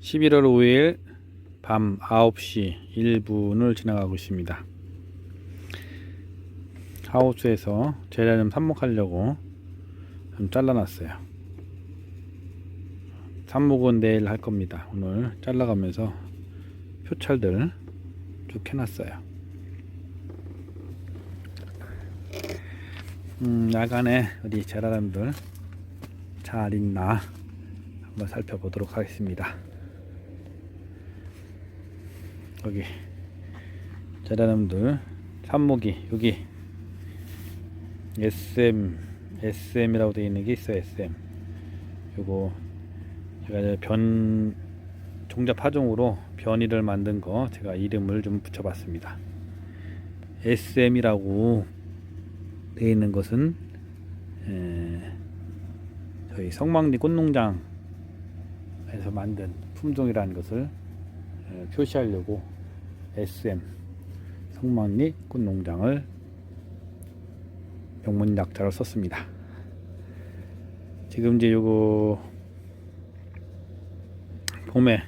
11월 5일 밤 9시 1분을 지나가고 있습니다. 하우스에서 좀 삽목하려고 좀 잘라놨어요. 삽목은 내일 할 겁니다. 오늘 잘라가면서 표찰들 쭉 해놨어요. 음, 야간에 어디 제라람들 잘 있나 한번 살펴보도록 하겠습니다. 여기 제라람들 삽목이 여기 SM SM이라고 되어 있는 게 있어요. SM 요거 제가 변 종자 파종으로 변이를 만든 거 제가 이름을 좀 붙여봤습니다. SM이라고 되어 있는 것은 에, 저희 성망리 꽃농장에서 만든 품종이라는 것을 에, 표시하려고 SM 성망리 꽃농장을 영문 약자로 썼습니다. 지금 이제 요거 봄에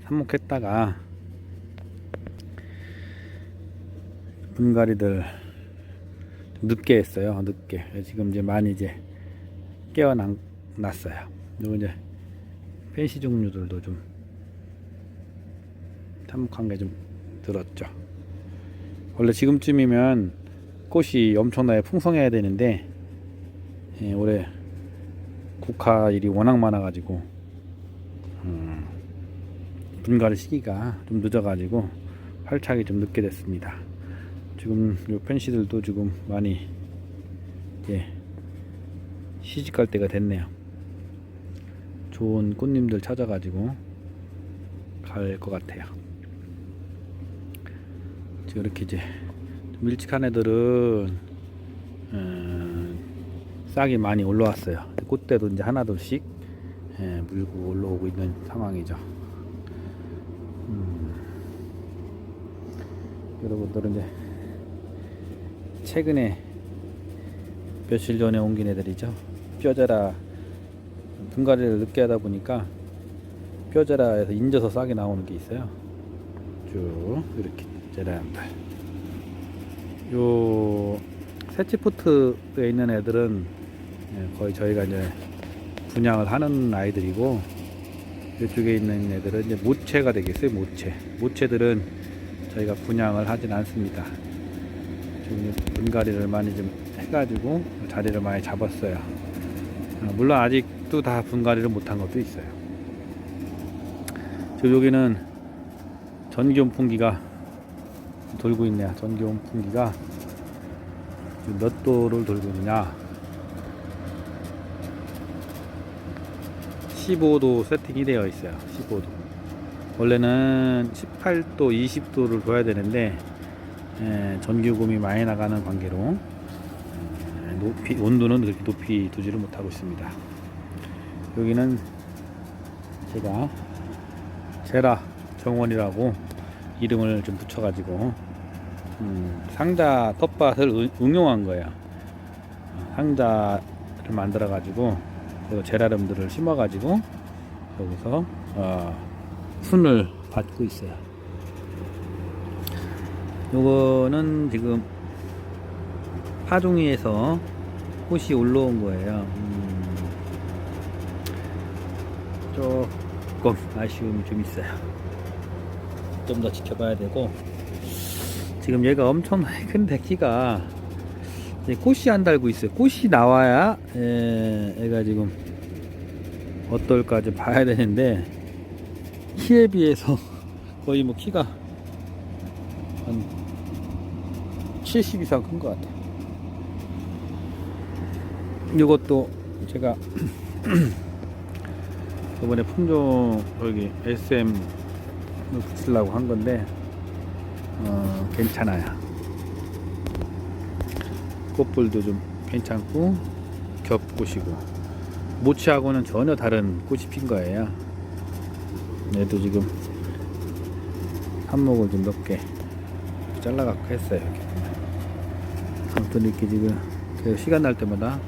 삽목했다가 분갈이들 좀 늦게 했어요. 늦게. 지금 이제 많이 이제 깨어났어요. 그리고 이제 펜시 종류들도 좀 삽목한 게 좀 들었죠. 원래 지금쯤이면 꽃이 엄청나게 풍성해야 되는데 예, 올해 국화 일이 워낙 많아가지고 음, 분갈이 시기가 좀 늦어가지고 활착이 좀 늦게 됐습니다. 지금 요 펜시들도 지금 많이 이제 시집 갈 때가 됐네요. 좋은 꽃님들 찾아가지고 갈 것 같아요. 이렇게 이제 좀 일찍한 애들은 음, 싹이 많이 올라왔어요. 꽃대도 이제 하나둘씩 예, 물고 올라오고 있는 상황이죠. 음, 여러분들은 이제 최근에 며칠 전에 옮긴 애들이죠. 뼈자라 분갈이를 늦게 하다 보니까 뼈자라에서 인져서 싹이 나오는 게 있어요. 쭉 이렇게 자라양들. 요 세치포트에 있는 애들은 예, 거의 저희가 이제 분양을 하는 아이들이고 이쪽에 있는 애들은 이제 모체가 되겠어요. 모체. 모체들은 저희가 분양을 하진 않습니다. 지금 분갈이를 많이 좀 해가지고 자리를 많이 잡았어요. 아, 물론 아직도 다 분갈이를 못한 것도 있어요. 지금 여기는 전기 온풍기가 돌고 있네요. 전기 온풍기가 몇 도를 돌고 있느냐? 15도 세팅이 되어 있어요. 15도. 원래는 18도, 20도를 둬야 되는데 에, 전기요금이 많이 나가는 관계로 에, 높이 온도는 그렇게 높이 두지를 못하고 있습니다. 여기는 제가 제라 정원이라고 이름을 좀 붙여가지고 음, 상자 텃밭을 응- 응용한. 어, 상자를 만들어가지고 그리고 제라름들을 심어가지고 여기서 어, 순을 받고 있어요. 요거는 지금 파종이에서 꽃이 올라온 거예요. 음, 조금 아쉬움이 좀 있어요. 좀 더 지켜봐야 되고 지금 얘가 엄청나게 큰데 키가 꽃이 안 달고 있어요. 꽃이 나와야 에, 얘가 지금 어떨까 좀 봐야 되는데 키에 비해서 거의 뭐 키가 한 70 이상 큰 것 같아요. 이것도 제가 저번에 품종 여기 SM 을 붙이려고 한 건데 어, 괜찮아요. 꽃불도 좀 괜찮고 겹꽃이고 모치하고는 전혀 다른 꽃이 핀 거예요. 얘도 지금 한목을 좀 몇 개 잘라갖고 했어요. 이렇게. 아무튼 이렇게 지금 시간 날 때마다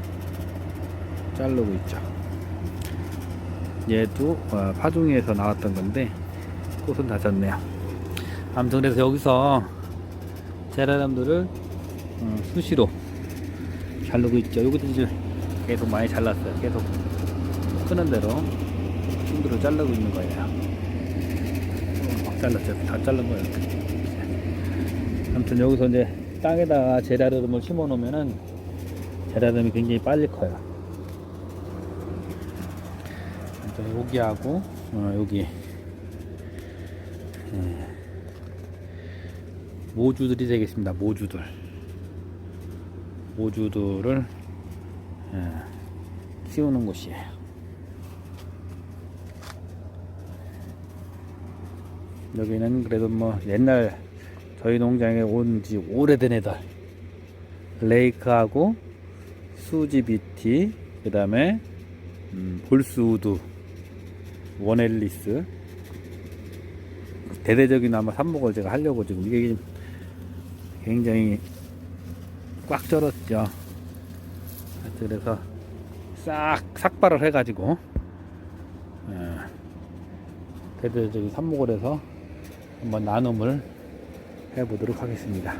자르고 있죠. 얘도 어, 파종에서 나왔던 건데 꽃은 다 졌네요. 아무튼 그래서 여기서 제라늄들을 어, 수시로 자르고 있죠. 여기도 이제 계속 많이 잘랐어요. 계속 크는 대로 힘들어 자르고 있는 거예요. 어, 막 잘랐죠. 다 자른 거예요. 아무튼 여기서 이제 땅에다가 제라늄을 심어 놓으면은 제라늄이 굉장히 빨리 커요. 아무튼 여기하고 어, 여기 예. 모주들이 되겠습니다. 모주들. 모주들을 예, 키우는 곳이에요. 여기는 그래도 뭐 옛날 저희 농장에 온 지 오래된 애들 레이크하고 수지비티 그 다음에 음, 볼스우드 원앨리스 대대적인 아마 삽목을 제가 하려고 지금 이게 굉장히 꽉 절었죠 그래서 싹 삭발을 해가지고 예, 대대적인 삽목을 해서 한번 나눔을 해보도록 하겠습니다.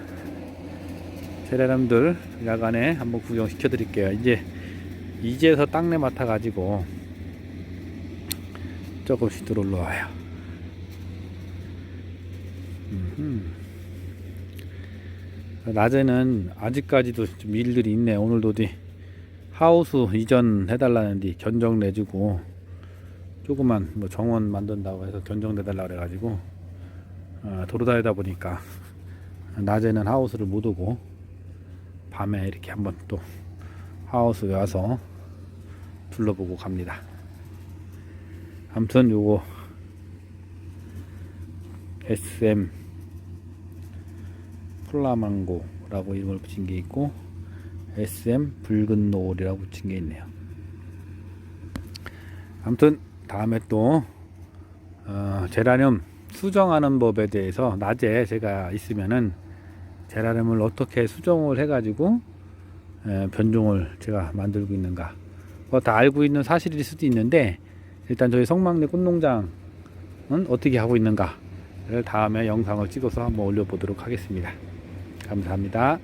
제라람들 야간에 한번 구경시켜 드릴게요. 이제 이제서 땅내 맡아 가지고 조금씩 들어올라와요. 음흠. 낮에는 아직까지도 좀 일들이 있네. 오늘도 어디 하우스 이전 해달라는 데 견적 내주고 조그만 뭐 정원 만든다고 해서 견적 내달라 그래가지고 어, 돌아다니다 보니까 낮에는 하우스를 못 오고 밤에 이렇게 한번 또 하우스에 와서 둘러보고 갑니다. 아무튼 요거 SM 폴라망고라고 이름을 붙인 게 있고 SM 붉은 노을이라고 붙인 게 있네요. 아무튼 다음에 또 어, 제라늄 수정하는 법에 대해서 낮에 제가 있으면은 제라늄을 어떻게 수정을 해가지고 에, 변종을 제가 만들고 있는가 뭐다 알고 있는 사실일 수도 있는데 일단 저희 성막내 꽃농장은 어떻게 하고 있는가를 다음에 영상을 찍어서 한번 올려보도록 하겠습니다. 감사합니다.